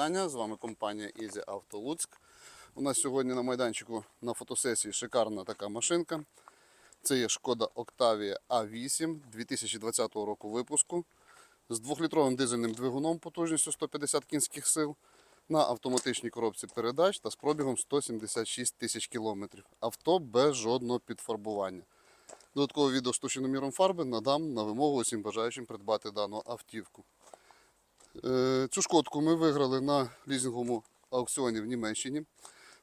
вітання. З вами компанія Easy Auto Луцьк. У нас сьогодні на майданчику на фотосесії шикарна така машинка. Це є Шкода Octavia A8 2020 року випуску з 2-літровим дизельним двигуном потужністю 150 кінських сил на автоматичній коробці передач та з пробігом 176 тисяч кілометрів. Авто без жодного підфарбування. Додаткове відео з товщиноміром фарби надам на вимогу усім бажаючим придбати дану автівку. Е, Цю шкодку ми виграли на лізинговому аукціоні в Німеччині.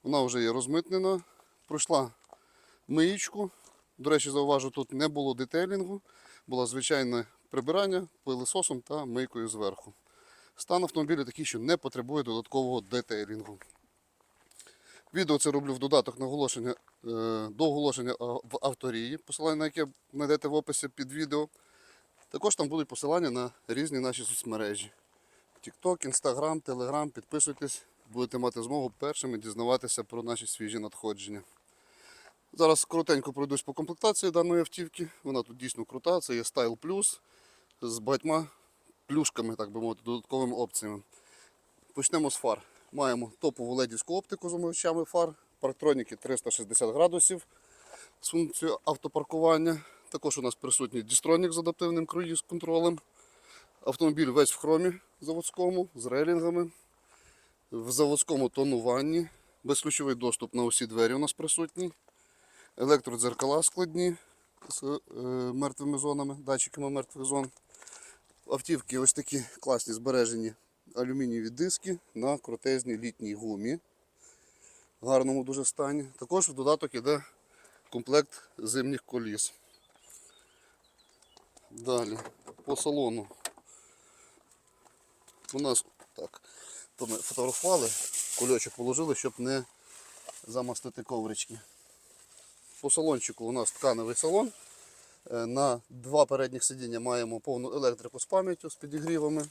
Вона вже є розмитнена, пройшла миєчку. До речі, зауважу, тут не було детейлінгу, було звичайне прибирання пилисосом та мийкою зверху. Стан автомобіля такий, що не потребує додаткового детейлінгу. Відео це роблю в додаток на оголошення, е, до оголошення в авторії, посилання на яке знайдете в описі під відео. Також там будуть посилання на різні наші соцмережі. TikTok, Instagram, Telegram. Підписуйтесь, будете мати змогу першими дізнаватися про наші свіжі надходження. Зараз коротенько пройдусь по комплектації даної автівки. Вона тут дійсно крута. Це є Style Plus з багатьма плюшками, так би мовити, додатковими опціями. Почнемо з фар. Маємо топову ледівську оптику з омивачами фар, парктроніки 360 градусів з функцією автопаркування. Також у нас присутній дістронік з адаптивним круїз контролем. Автомобіль весь в хромі заводському, з рейлінгами, в заводському тонуванні, безключовий доступ на усі двері у нас присутній. Електродзеркала складні з е, мертвими зонами, датчиками мертвих зон. Автівки ось такі класні збережені алюмінієві диски на крутезній літній гумі. В гарному дуже стані. Також в додаток йде комплект зимніх коліс. Далі по салону. У нас так, то ми фотографували, кульочок положили, щоб не замастити коврички. По салончику у нас тканевий салон. Е, На два передніх сидіння маємо повну електрику з пам'яттю, з підігрівами.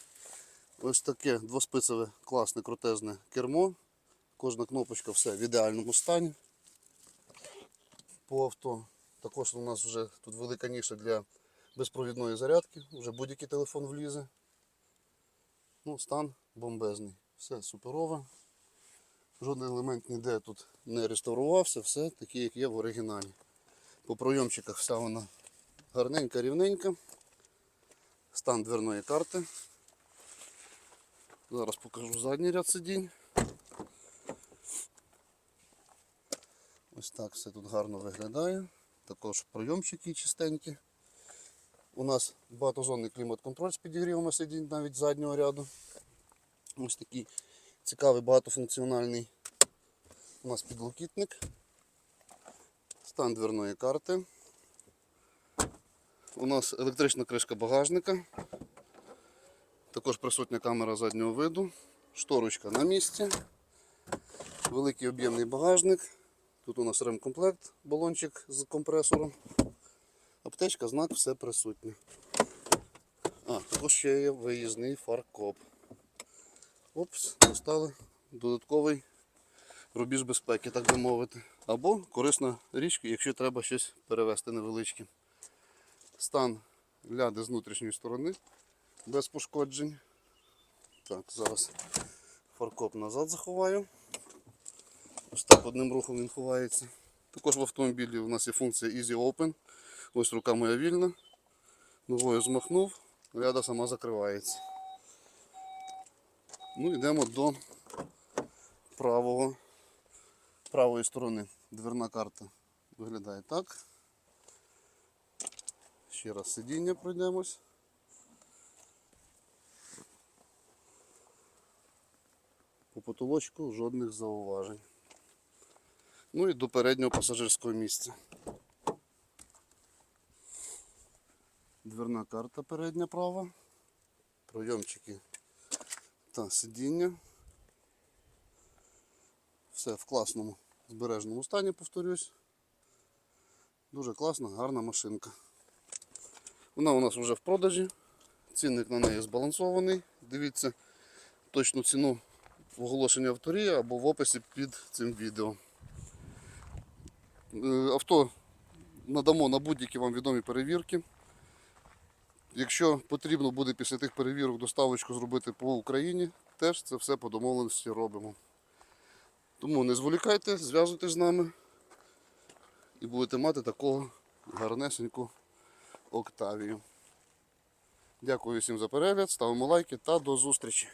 Ось таке двоспицеве класне крутезне кермо. Кожна кнопочка все в ідеальному стані. По авто. Також у нас вже тут велика ніша для безпровідної зарядки, вже будь-який телефон влізе. Ну, стан бомбезний. Все суперово. Жодний елемент ніде тут не реставрувався, все таке, як є в оригіналі. По пройомчиках вся вона гарненька, рівненька. Стан дверної карти. Зараз покажу задній ряд сидінь. Ось так все тут гарно виглядає. Також пройомчики чистенькі. У нас багатозонний клімат-контроль з підігрівами сидінь навіть заднього ряду. Ось такий цікавий багатофункціональний у нас підлокітник. Стан дверної карти. У нас електрична кришка багажника. Також присутня камера заднього виду. Шторочка на місці. Великий об'ємний багажник. Тут у нас ремкомплект, балончик з компресором. Аптечка, знак, все присутнє. А, також ще є виїзний фаркоп. Опс, достали додатковий рубіж безпеки, так би мовити. Або корисна річ, якщо треба щось перевезти невеличке. Стан ляди з внутрішньої сторони без пошкоджень. Так, зараз фаркоп назад заховаю. Ось так одним рухом він ховається. Також в автомобілі у нас є функція Easy Open. Ось рука моя вільна. Ногою змахнув, ляда сама закривається. Ну, йдемо до правого, правої сторони. Дверна карта виглядає так. Ще раз сидіння пройдемось. По потолочку жодних зауважень. Ну і до переднього пасажирського місця. Дверна карта передня права. Пройомчики та сидіння. Все в класному збережному стані, повторюсь. Дуже класна, гарна машинка. Вона у нас вже в продажі. Цінник на неї збалансований. Дивіться точну ціну в оголошенні авторії або в описі під цим відео. Е, Авто надамо на будь-які вам відомі перевірки. Якщо потрібно буде після тих перевірок доставочку зробити по Україні, теж це все по домовленості робимо. Тому не зволікайте, зв'язуйтесь з нами і будете мати такого гарнесеньку Октавію. Дякую всім за перегляд, ставимо лайки та до зустрічі.